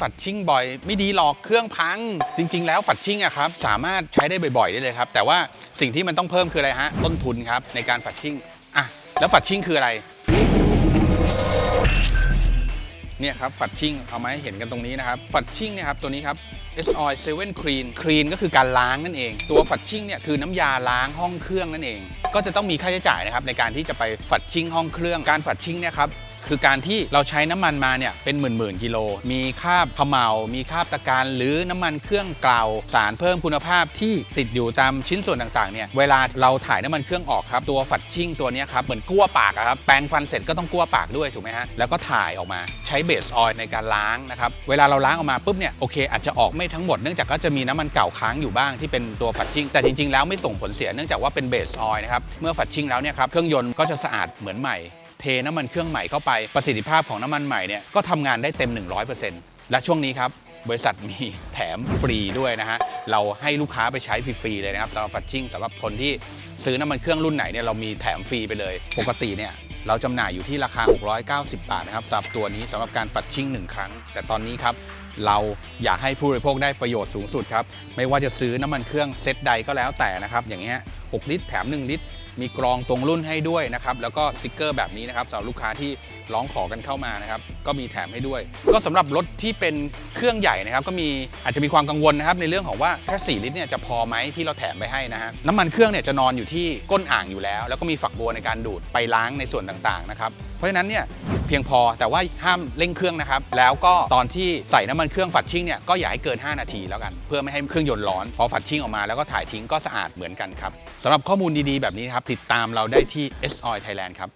ฝัดชิ่งบ่อย ไม่ดีหรอกเครื่องพัง จริง ๆ แล้วฝัดชิ่งอะครับสามารถใช้ได้บ่อยๆได้เลยครับ แต่ว่าสิ่งที่มันต้องเพิ่มคืออะไรฮะต้นทุนครับในการฝัดชิ่งอะแล้วฝัดชิ่งคืออะไรเนี่ยครับฝัดชิ่งเอามาให้เห็นกันตรงนี้นะครับฝัดชิ่งเนี่ยครับตัวนี้ครับ S Oil 7 Clean Clean ก็คือการล้างนั่นเอง ตัวฝัดชิ่งเนี่ยคือน้ำยาล้างห้องเครื่องนั่นเอง ก็จะต้องมีค่าใช้จ่ายนะครับในการที่จะไปฝัดชิ่งห้องเครื่องการฝัดชิ่งเนี่ยครับ คือการที่เราใช้น้ำมันมาเนี่ยเป็นหมื่นหมื่นๆกิโล มีคราบเขมเมามีคราบตะการหรือน้ำมันเครื่องเกลาสารเพิ่มคุณภาพที่ติดอยู่ตามชิ้นส่วนต่างๆเนี่ยเวลาเราถ่ายน้ำมันเครื่องออกครับตัวฝัดชิ่งตัวนี้ครับเหมือนกั้วปากครับแปรงฟันเสร็จก็ต้องกั้วปากด้วยถูกไหมฮะแล้วก็ถ่ายออกมาใช้เบสออยล์ในการล้างนะครับเวลาเราล้างออกมาปุ๊บเนี่ยโอเคอาจจะออกไม่ทั้งหมดเนื่องจากก็จะมีน้ำมันเก่าค้างอยู่บ้างที่เป็นตัวฝัดชิ่งแต่จริงๆแล้วไม่ส่งผลเสียเนื่องจากว่าเป็นเบสออยล์นะครับเมื่อฝัดชิ่งแล้วเนี่ยครับเครื่องยนต์ก็จะสะอาดเหมือนใหม่ เทน้ำมันเครื่องใหม่เข้าไปประสิทธิภาพของน้ำมันใหม่เนี่ยก็ทำงานได้เต็ม 100%และช่วงนี้ครับบริษัทมีแถมฟรีด้วยนะฮะ เราให้ลูกค้าไปใช้ฟรีๆเลยนะครับสำหรับฟัดชิ่งสำหรับคนที่ซื้อน้ำมันเครื่องรุ่นไหนเนี่ยเรามีแถมฟรีไปเลย ปกติเนี่ยเราจำหน่ายอยู่ที่ราคา 690 บาทนะครับสำหรับตัวนี้สำหรับการฟัดชิ่งหนึ่งครั้ง แต่ตอนนี้ครับเราอยากให้ผู้บริโภคได้ประโยชน์สูงสุดครับ ไม่ว่าจะซื้อน้ำมันเครื่องเซตใดก็แล้วแต่นะครับ อย่างเงี้ย 6 ลิตร แถม 1 ลิตร มีกรองตรงรุ่นให้ด้วยนะครับ แล้วก็สติกเกอร์แบบนี้นะครับสำหรับลูกค้าที่ร้องขอกันเข้ามานะครับ ก็มีแถมให้ด้วย ก็สำหรับรถที่เป็นเครื่องใหญ่นะครับ ก็มีอาจจะมีความกังวลนะครับในเรื่องของว่าแค่ 4 ลิตรเนี่ยจะพอไหมที่เราแถมไปให้นะฮะน้ำมันเครื่องเนี่ยจะนอนอยู่ที่ก้นอ่างอยู่แล้ว แล้วก็มีฝักบัวในการดูดไปล้างในส่วนต่างๆนะครับ เพราะฉะนั้นเนี่ยเพียงพอแต่ว่าห้ามเร่งเครื่องนะครับ แล้วก็ตอนที่ใส่น้ำมันเครื่องฝัดชิ่งเนี่ยก็อย่าให้เกิน 5 นาทีแล้วกัน เพื่อไม่ให้เครื่องยนต์ร้อน พอฝัดชิ่งออกมาแล้วก็ถ่ายทิ้งก็สะอาดเหมือนกันครับสำหรับข้อมูลดีๆแบบนี้ครับติดตามเราได้ที่ S Oil Thailand ครับ